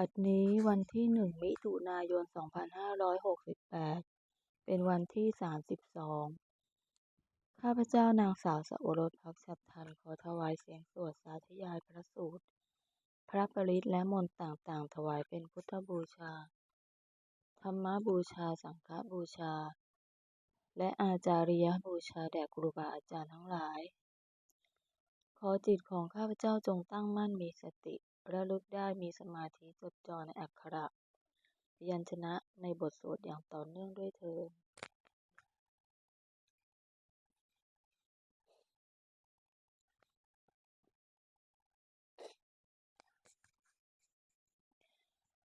บัดนี้วันที่หนึ่งมิถุนายนสองพันห้าร้อยหกสิบแปดเป็นวันที่สามสิบสองข้าพเจ้านางสาวสโอรสพักฉัตรทันขอถวายเสียงสวดสาธยายพระสูตร พระปริตและมนต์ต่างๆ ถวายเป็นพุทธบูชา ธรรมบูชา สังฆบูชา และอาจาริยบูชาแด่ครูบาอาจารย์ทั้งหลาย ขอจิตของข้าพเจ้าจงตั้งมั่นมีสติ ระลึกได้มีสมาธิจดจ่อในอักขระ พยัญชนะในบทสวดอย่างต่อเนื่องด้วยเถิด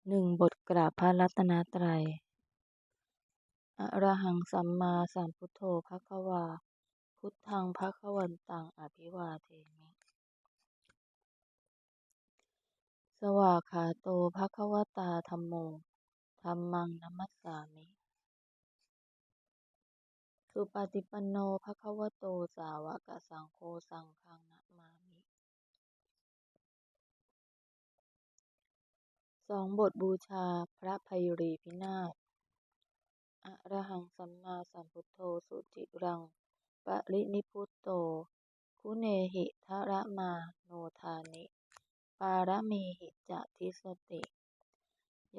หนึ่งบทกราบพระรัตนตรัยอะระหังสัมมาสัมพุทโธภะคะวา พุทธังภะคะวันตังอภิวาเทมิ สวากขาโตภะคะวตาธัมโมธัมมังนัมมัสสามิ สุปฏิปันโนภะคะวโตสาวกสังโฆสังฆังนะมามิ สองบทบูชาพระภัยรีพินาศอะระหังสัมมาสัมพุทโธสุจิรัง ปรินิพุตโต คุเนหิทะระมาโนทานิ ปารมีหิจะทิสติ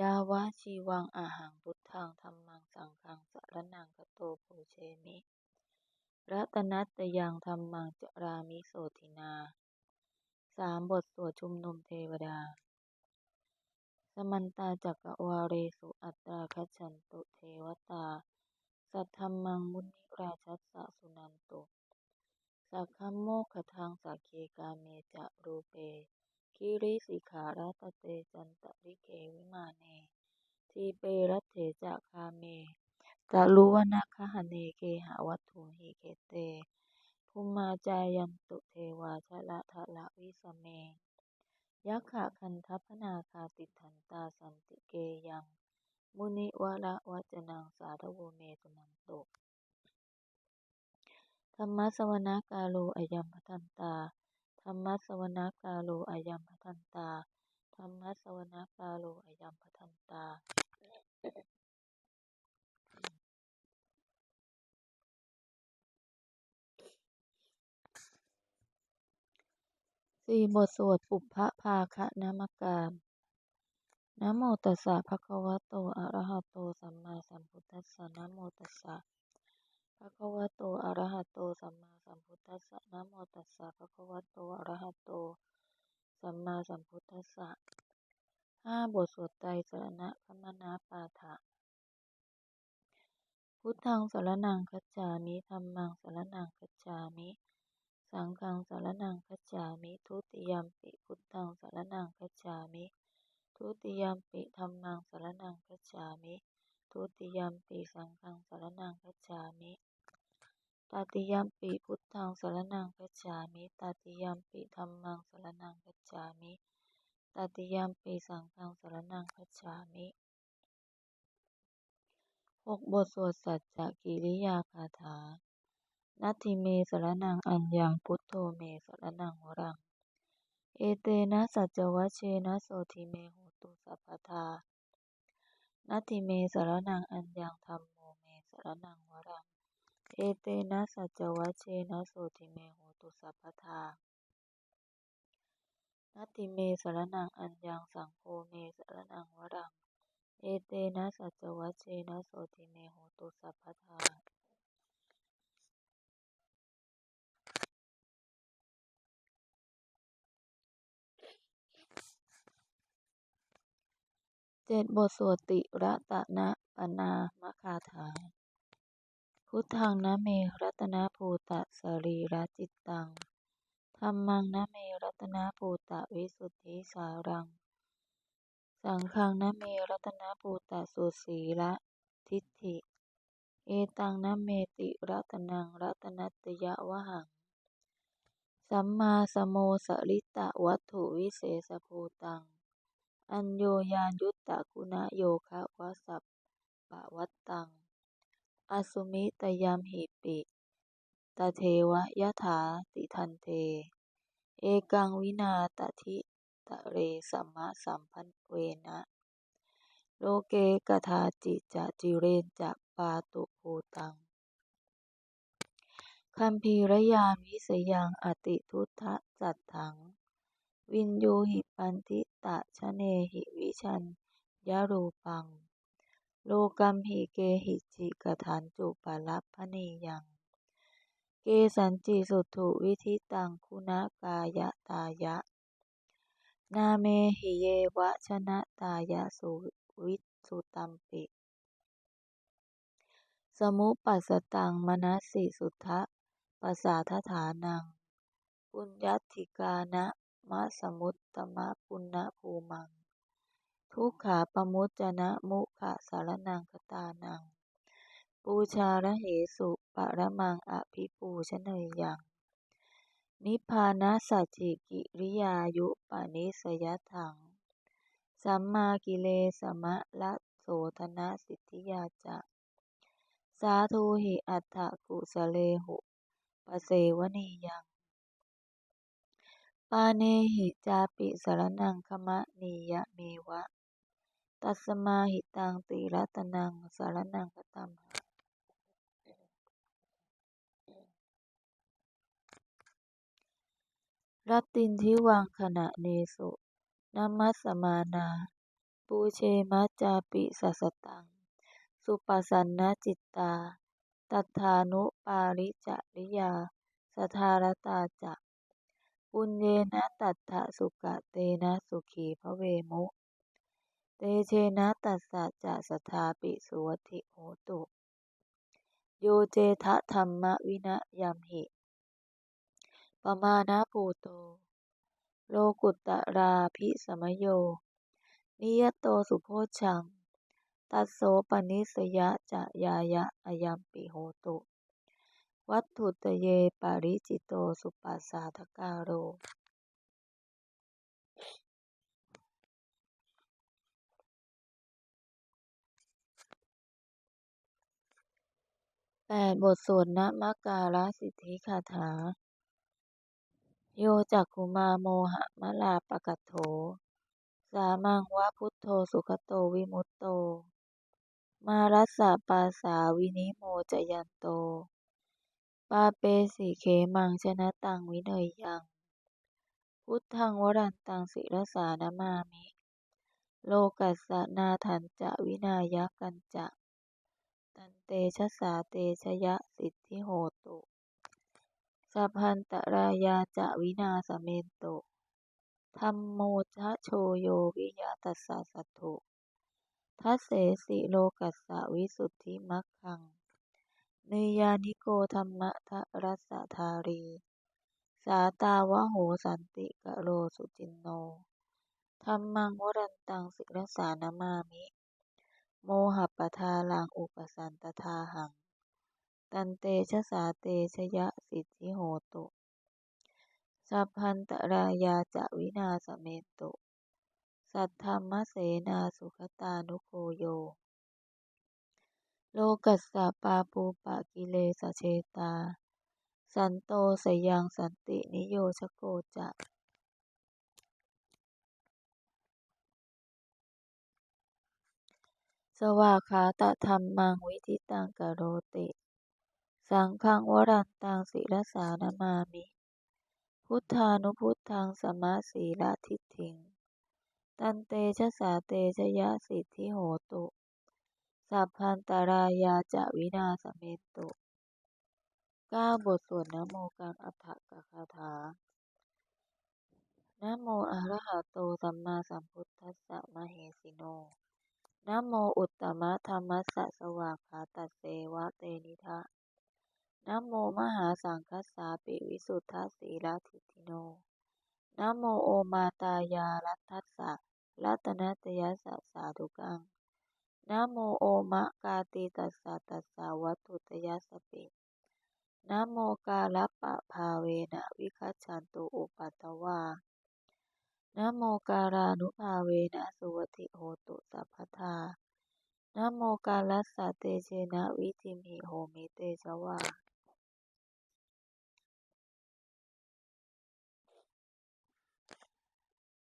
ยาวะชีวังอาหังพุทธังธรรมังสังฆังสรนังคโตโพเชมิรัตนัตยังธรรมังจรามิโสทินาสามบทสวดชุมนุมเทวดา สมันตาจักรวาเรสุอัตราคัชันตุเทวตา สัทธรรมังมุนิราชัสสะสุนันตุ สักขโมขทังสักเคกาเมจะรูเป คิริสิขารัตเตจันตริเกวิมาเน ทีเปรัตเถจะคาเมตะลุวนาคหเนเกหาวัตถุหิเกเต ภูมาจายันตุเทวาชละทะละวิสเม ยักขะคันทัพนาคาติทันตาสันติเกยัง มุนิวละวัจนังสาธโวเมตุนันโตธรรมสวนาการโลอยัมพันตา รรมสวนากาโลอายัมพทันตา ธรรมสวนากาโลอายัมพทันตา สี่บทสวดปุพพะภาคะนามการนะโมตัสสะภะคะวะโต อะระหะโต สัมมาสัมพุทธัสสะนะโมตัสสะ ภะคะวะโต อะระหะโต สัมมาสัมพุทธัสสะ นะโมตัสสะภะคะวะโต อะระหะโต สัมมาสัมพุทธัสสะห้าบทสวดไตรสรณคมนาปาฐะพุทธังสรณังคัจฉามิธัมมังสรณังคัจฉามิ สังฆังสรณังคัจฉามิ ทุติยมปิพุทธังสรณังคัจฉามิ ทุติยมปิธัมมังสรณังคัจฉามิ ทุติยมปิสังฆังสรณังคัจฉามิ ตาติยัมปิพุทธังสรณังคัจฉามิ ตาติยัมปิธัมมังสรณังคัจฉามิ ตาติยัมปิสังฆังสรณังคัจฉามิหกบทสวดสัจจกิริยาคาถานัตถิเมสรนังอัญญังพุทโธเมสรนังวรัง เอเตนะสัจวัชเชนะโสทิเมโหตุสัพพทานัตถิเมสรนังอัญญังธรรมโมเมสรนังวรัง เอเตนะสัจวัชเชนะโสทิเมโหตุสัพพทานัติเมสรนังอัญญังสังโฆเมสรนังวรัง เอเตนะสัจวัชเชนะโสทิเมโหตุสัพพทาเจ็ดบทสวดติระตะนะปนามคาถา พุทธังนะเมรัตนภูตะสรีระจิตตังธรรมังนะเมรัตนภูตะวิสุทธิสารัง สังฆังนะเมรัตนภูตะสุสีละทิฏฐิ เอตังนะเมติรัตนังรัตนัตยะวะหัง สัมมาสโมสริตะวัตถุวิเศษภูตัง อัญโยยานยุตตะกุณโยคะวสัพปะวัตตัง อสุมิตยามหิปิ ตเทวะยะถาติทันเท เอกังวินาตทิตะเรสัมมาสัมพันเวนะ โลเกกทาจิจะจิเรนจะปาตุภูตังคัมภีรยามิสยังอติทุทะจัตถัง วินยูหิปันทิตะชะเนหิวิชันยรูปัง โลกัมหิเกหิจิกถันจุปลัพพเนยัง เกสันจิสุถุวิธิตังคุณกายตายะ นาเมหิเยวะชนะตายะสุวิสุตัมปิ สมุปัสตังมนัสสิสุทธะปัสสาทฐานัง ปุญญัติกานะมะสมุตตมะปุณณภูมัง ทุกขาปมุจจนะมุขะสารนังคตานัง ปูชาระเหสุปะระมังอภิปูชนยยัง นิพพานะสัจจิกิริยายุปานิสยถัง สัมมากิเลสมะละโสธนะสิทธิยาจะ สาธุหิอัฏฐกุสเลหุปเสวนียัง ปาเนหิจาปิสารนังคมะนียะเมวะ ตัสมาหิตังติรัตนังสารนังคตัมรัตตินทิวังขณะเนสุนัมมัสมานา ปูเชมัจจาปิสัสตัง สุปัสันนจิตตา ตัทธานุปาริจริยา สทารตาจะปุญเยนะตัทธะสุกะเตนะสุขีพระเวมุ เตเชนะตัสสะจะสทาปิสุวัติโหตุโยเจทะธรรมวินะยัมหิปมานาภูโต โลกุตตราภิสมโย นิยโตสุโพชัง ตัสโสปนิสยะจะยายะอายัมปิโหตุ วัตถุตเยปาริจิโตสุปัสสาทกาโร แปดบทสวดนะมการะสิทธิคาถา โยจักขุมาโมหะมะลาปะกัตโถ สามังวะพุทโธสุขโตวิมุตโต มารัสสะปาสาวินิโมจยันโต ปาเปสิเขมังชนะตังวิเนยยัง พุทธังวรันตังศิรสานามามิ โลกัสสนาทันจะวินายกันจะ ตันเตชะสาเตชะยะสิทธิโหตุสัพพันตรายาจะวินาสเมนโตธัมโมชะโชโยวิยะตัสสะสัตถุทัสเสสิโลกัสสะวิสุทธิมัคคังเนยานิโกธรรมะทะรัสสะธารี สาตาวะโหสันติกะโรสุจินโนธัมมังวรันตังศิรสานามามิ โมหปทาลังอุปสันตทาหัง ตันเตชะสาเตชะยะสิทธิโหตุสัพพันตรายาจะวินาสเมตุ สัทธรรมเสนาสุขตานุโคโย โลกัสสะปาปูปะกิเลสเชตา สันโตสยังสันตินิโยชโกจะ สวากขาตะธรรมังวิทิตังกโรติ สังฆังวรันตังศิรสานามามิ พุทธานุพุทธังสมาสีละทิฏฐิง ตันเตชะสาเตชะยะสิทธิโหตุ สัพพันตรายาจะวินาสเมนตุก้าบทสวดนโมกังอัฏฐกคาถานโมอะระหะโตสัมมาสัมพุทธัสสะมะเหสิโน นะโมอุตตมะธรรมสสะสวากขาตัสเสวะเตนิทะนะโมมหาสังคัสสาปิวิสุทธสีลทิทิโนนะโมโอมาตายารัตถัสสะรัตนตยัสสะสาธุกังนะโมโอมะกาติตัสสะตัสสะวัตถุตยัสสปินะโมกาลปะภาเวนะวิคัจฉันตุอุปัตตวา นะโมการานุภาเวนะสุวติโหตุสัพพทานะโมการัสสะเตเชนะวิธิมหิโหมิเตชวา